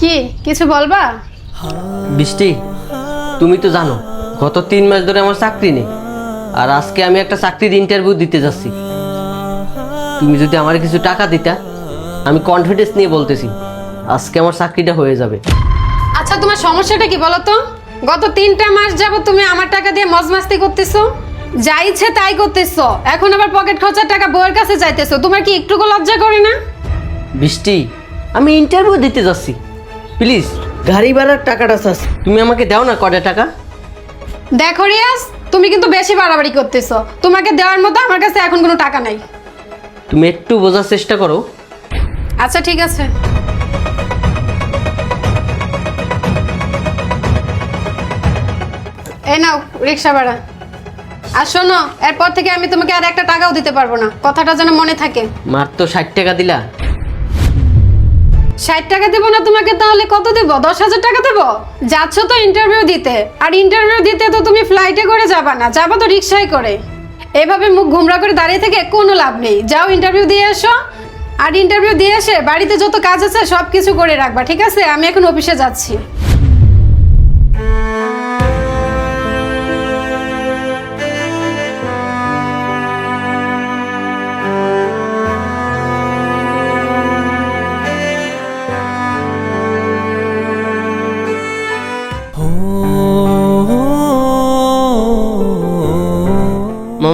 কি কিছু বলবা? বৃষ্টি তুমি তো জানো গত তিন মাস ধরে আমার চাকরি নেই। আর আজকে আমি একটা চাকরির ইন্টারভিউ দিতে যাচ্ছি। তুমি যদি আমার কিছু টাকা দিতা আমি কনফিডেন্স নিয়ে বলতেছি আজকে আমার চাকরিটা হয়ে যাবে। আচ্ছা তোমার সমস্যাটা কি বলো তো? গত তিনটা মাস যাব তুমি আমার টাকা দিয়ে মজমাস্তি করতেছো যা ইচ্ছে তাই করতেছো। এখন আবার পকেট খরচার টাকা বউয়ের কাছে যাইতেছো তোমার কি একটুকু লজ্জা করে না? বৃষ্টি আমি ইন্টারভিউ দিতে যাচ্ছি। প্লিজ গাড়ি ভাড়ার টাকাটা চাচ্ছি তুমি আমাকে দাও না কটা টাকা? দেখো রিয়াজ তুমি কিন্তু বেশি বাড়াবাড়ি করতেছো। তোমাকে দেওয়ার মতো আমার কাছে এখন কোনো টাকা নাই। তুমি একটু বোঝার চেষ্টা করো। আচ্ছা ঠিক আছে। এই নাও রিক্সা ভাড়া। আর শোনো এরপর থেকে আমি তোমাকে আর একটা টাকাও দিতে পারব না। কথাটা যেন মনে থাকে। মার তো ষাট টাকা দিলা। ষাট টাকা দেবো না তোমাকে তাহলে কত দেবো? দশ হাজার টাকা দেবো? যাচ্ছ তো ইন্টারভিউ দিতে। আর ইন্টারভিউ দিতে তো তুমি ফ্লাইটে করে যাবা না, যাবা তো রিক্সায় করে। এভাবে মুখ ঘুমরা করে দাঁড়িয়ে থেকে কোনো লাভ নেই। যাও ইন্টারভিউ দিয়ে এসো। আর ইন্টারভিউ দিয়ে এসে বাড়িতে যত কাজ আছে সব কিছু করে রাখবা, ঠিক আছে? আমি এখন অফিসে যাচ্ছি।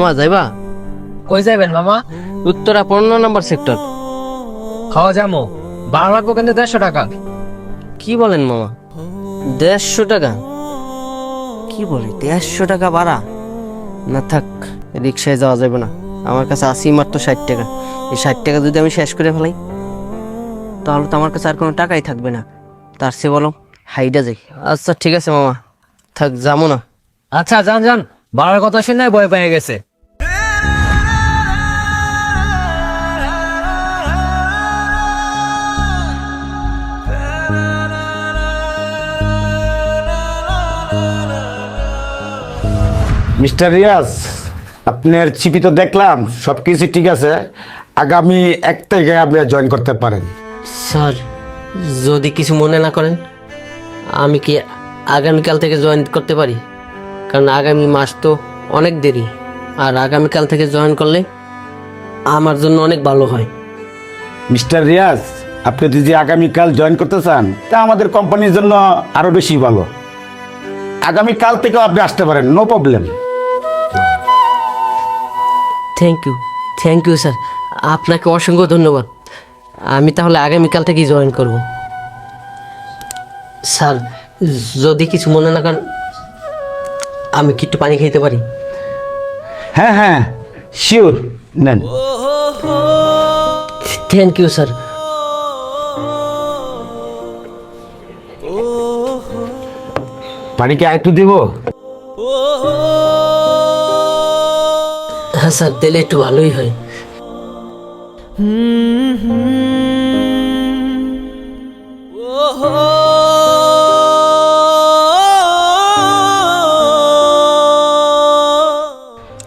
মামা যাইবা? কই যাবেন মামা? উত্তরা পনেরো নম্বর সেক্টর। খাওয়া যামো। ভাড়া লাগবো কিন্তু দেড়শো টাকা। কি বলেন মামা? দেড়শো টাকা? কি বলে দেড়শো টাকা ভাড়া? না থাক রিক্সায় যাওয়া যাবে না। আমার কাছে আসি মাত্র ষাট টাকা। এই ষাট টাকা যদি আমি শেষ করে ফেলাই তাহলে তো আমার কাছে আর কোনো টাকাই থাকবে না। তার চেয়ে বলো হাইডা যাই। আচ্ছা ঠিক আছে মামা। থাক যাব না। আচ্ছা যান যান। ভাড়ার কথা শুনে ভয় পেয়ে গেছে। মিস্টার রিয়াজ আপনার চিপি তো দেখলাম সব কিছু ঠিক আছে। আগামী এক তারিখে আপনি জয়েন করতে পারেন। স্যার যদি কিছু মনে না করেন আমি কি আগামীকাল থেকে জয়েন করতে পারি? কারণ আগামী মাস তো অনেক দেরি আর আগামীকাল থেকে জয়েন করলে আমার জন্য অনেক ভালো হয়। মিস্টার রিয়াজ আপনি যদি আগামীকাল জয়েন করতে চান তা আমাদের কোম্পানির জন্য আরও বেশি ভালো। আগামীকাল থেকেও আপনি আসতে পারেন no problem thank you thank you sir আপনাকে অসংখ্য ধন্যবাদ। আমি তাহলে আগামীকাল থেকেই জয়েন করব। স্যার যদি কিছু মনে না করেন আমি কি একটু পানি খেতে পারি? হ্যাঁ হ্যাঁ শিওর নেন। থ্যাংক ইউ স্যার পানি কি আরেকটু দেবো? হ্যাঁ স্যার দিলে একটু ভালোই হয়।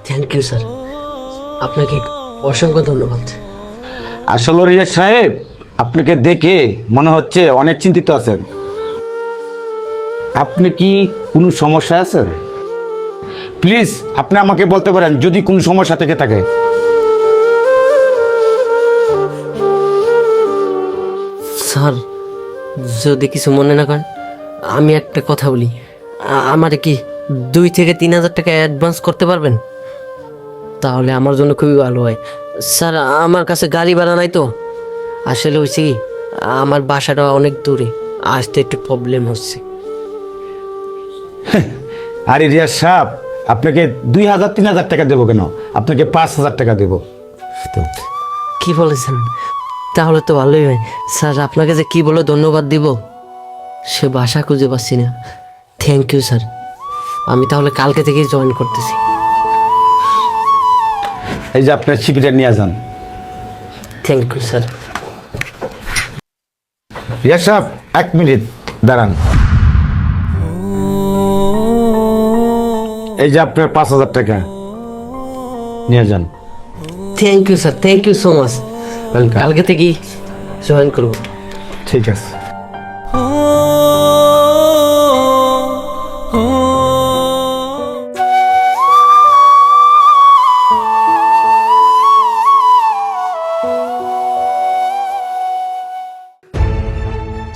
থ্যাংক ইউ স্যার আপনাকে অসংখ্য ধন্যবাদ। আসলে রিয়াজ সাহেব, আপনাকে দেখে মনে হচ্ছে অনেক চিন্তিত আছেন। আপনি কি কোনো সমস্যা আছেন? প্লিজ আপনি আমাকে বলতে পারেন যদি কোনো সমস্যা থেকে থাকে। স্যার যদি কিছু মনে না করেন আমি একটা কথা বলি। আমার কি দুই থেকে তিন হাজার টাকা অ্যাডভান্স করতে পারবেন? তাহলে আমার জন্য খুবই ভালো হয়। স্যার আমার কাছে গাড়ি ভাড়া নাই তো। আসলে হয়েছে কি আমার বাসাটা অনেক দূরে। আসতে একটু প্রবলেম হচ্ছে। আরে রিয়াজ সাহেব আপনাকে দুই হাজার তিন হাজার টাকা দেবো কেন? আপনাকে পাঁচ হাজার টাকা দেবো। তো। কি বলেছেন? তাহলে তো ভালোই হয়। স্যার আপনাকে যে কি বলে ধন্যবাদ দিব সে বাসা খুঁজে পাচ্ছি না। থ্যাংক ইউ স্যার আমি তাহলে কালকে থেকেই জয়েন করতেছি। এই যে আপনার ছিপিটা নিয়ে যান। থ্যাংক ইউ স্যার রিয়াজ সাহেব এক মিনিট দাঁড়ান। এই যে আপনার পাঁচ হাজার টাকা। নিয়ে যান। Thank you sir thank you so much কালকে থেকে জয়েন করব। ঠিক আছে।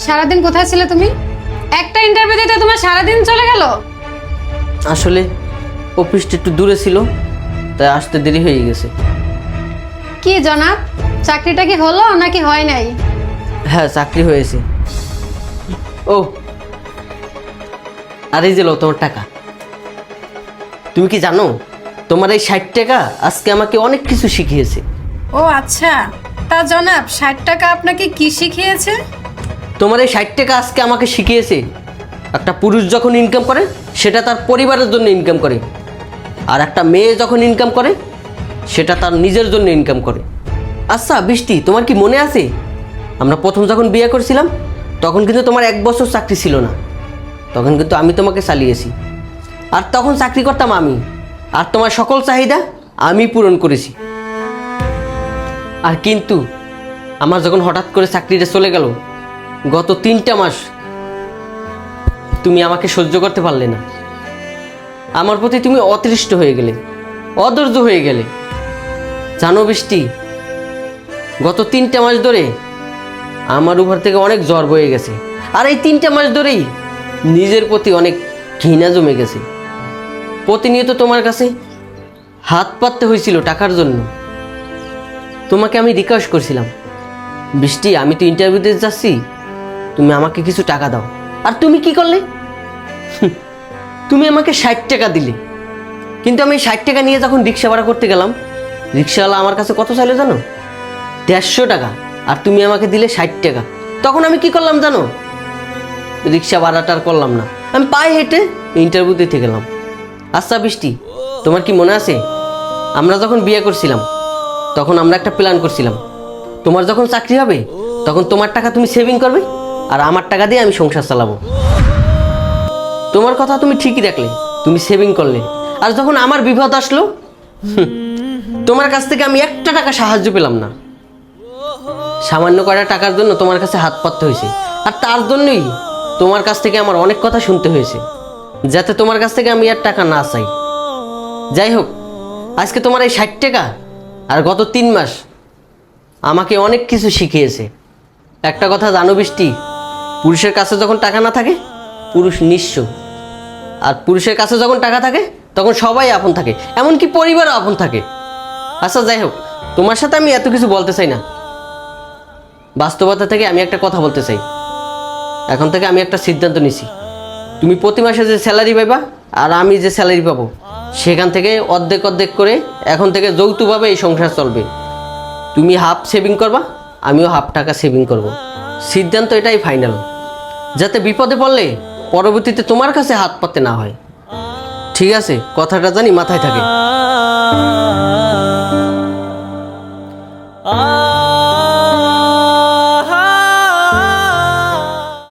সারাদিন কোথায় ছিলে তুমি? একটা ইন্টারভিউ দিতে তোমার সারাদিন চলে গেল। আসলে অফিসটা একটু দূরে ছিল তাই আসতে দেরি হয়ে গেছে। কি জনাব? চাকরিটা কি হলো নাকি হয় নাই? হ্যাঁ চাকরি হয়েছে। ও আর এই যে লো তোমার টাকা। তুমি কি জানো তোমার এই ষাট টাকা আজকে আমাকে অনেক কিছু শিখিয়েছে। ও আচ্ছা। তা জনাব ষাট টাকা আপনাকে কি শিখিয়েছে? তোমার এই ষাট টাকা আজকে আমাকে শিখিয়েছে। একটা পুরুষ যখন ইনকাম করে সেটা তার পরিবারের জন্য ইনকাম করে। আর একটা মেয়ে যখন ইনকাম করে, সেটা তার নিজের জন্য ইনকাম করে। আচ্ছা বৃষ্টি, তোমার কি মনে আছে? আমরা প্রথম যখন বিয়ে করছিলাম, তখন কিন্তু তোমার এক বছর চাকরি ছিল না। তখন কিন্তু আমি তোমাকে চালিয়েছি। আর তখন চাকরি করতাম আমি। আর তোমার সকল চাহিদা আমি পূরণ করেছি। আর কিন্তু আমার যখন হঠাৎ করে চাকরিটা চলে গেল, গত তিনটা মাস তুমি আমাকে সহ্য করতে পারলে না। আমার প্রতি তুমি অতৃষ্ট হয়ে গেলে, অধৈর্য হয়ে গেলে। জানো বৃষ্টি, গত তিনটা মাস ধরে আমার উপর থেকে অনেক জ্বর বয়ে গেছে। আর এই তিনটা মাস ধরেই নিজের প্রতি অনেক ঘৃণা জমে গেছে। প্রতিনিয়ত তোমার কাছে হাত পাততে হয়েছিল টাকার জন্য। তোমাকে আমি রিকোয়েস্ট করছিলাম, বৃষ্টি, আমি তো ইন্টারভিউ দিতে যাচ্ছি, তুমি আমাকে কিছু টাকা দাও। আর তুমি কি করলে? তুমি আমাকে ষাট টাকা দিলে। কিন্তু আমি ষাট টাকা নিয়ে যখন রিক্সা ভাড়া করতে গেলাম, রিক্সাওয়ালা আমার কাছে কত চাইলো জানো? দেড়শো টাকা, আর তুমি আমাকে দিলে ষাট টাকা। তখন আমি কি করলাম জানো? রিক্সা ভাড়াটা আর করলাম না। আমি পায়ে হেঁটে ইন্টারভিউ দিতে গেলাম। আচ্ছা বৃষ্টি, তোমার কি মনে আছে? আমরা যখন বিয়ে করছিলাম, তখন আমরা একটা প্ল্যান করছিলাম। তোমার যখন চাকরি হবে, তখন তোমার টাকা তুমি সেভিং করবে, আর আমার টাকা দিয়ে আমি সংসার চালাবো। তোমার কথা তুমি ঠিকই রাখলে তুমি সেভিং করলে। আর যখন আমার বিপদ আসলো তোমার কাছ থেকে আমি একটা টাকা সাহায্য পেলাম না। সামান্য কয়টা টাকার জন্য তোমার কাছে হাত পাততে হয়েছে। আর তার জন্যই তোমার কাছ থেকে আমার অনেক কথা শুনতে হয়েছে, যাতে তোমার কাছ থেকে আমি আর টাকা না চাই। যাই হোক, আজকে তোমার এই ষাট টাকা আর গত তিন মাস আমাকে অনেক কিছু শিখিয়েছে। একটা কথা জানো বৃষ্টি, পুরুষের কাছে যখন টাকা না থাকে, পুরুষ নিঃস্ব। আর পুরুষের কাছে যখন টাকা থাকে, তখন সবাই আপন থাকে। এমনকি পরিবারও আপন থাকে। আচ্ছা যাই হোক, তোমার সাথে আমি এত কিছু বলতে চাই না। বাস্তবতা থেকে আমি একটা কথা বলতে চাই। এখন থেকে আমি একটা সিদ্ধান্ত নিছি। তুমি প্রতি মাসে যে স্যালারি পাইবা আর আমি যে স্যালারি পাবো, সেখান থেকে অর্ধেক অর্ধেক করে এখন থেকে যৌথভাবে এই সংসার চলবে। তুমি হাফ সেভিং করবা, আমিও হাফ টাকা সেভিং করব। সিদ্ধান্ত এটাই ফাইনাল যাতে বিপদে পড়লে পরবর্তীতে তোমার কাছে হাত পাতে না হয়। ঠিক আছে? কথাটা জানি মাথায় থাকে।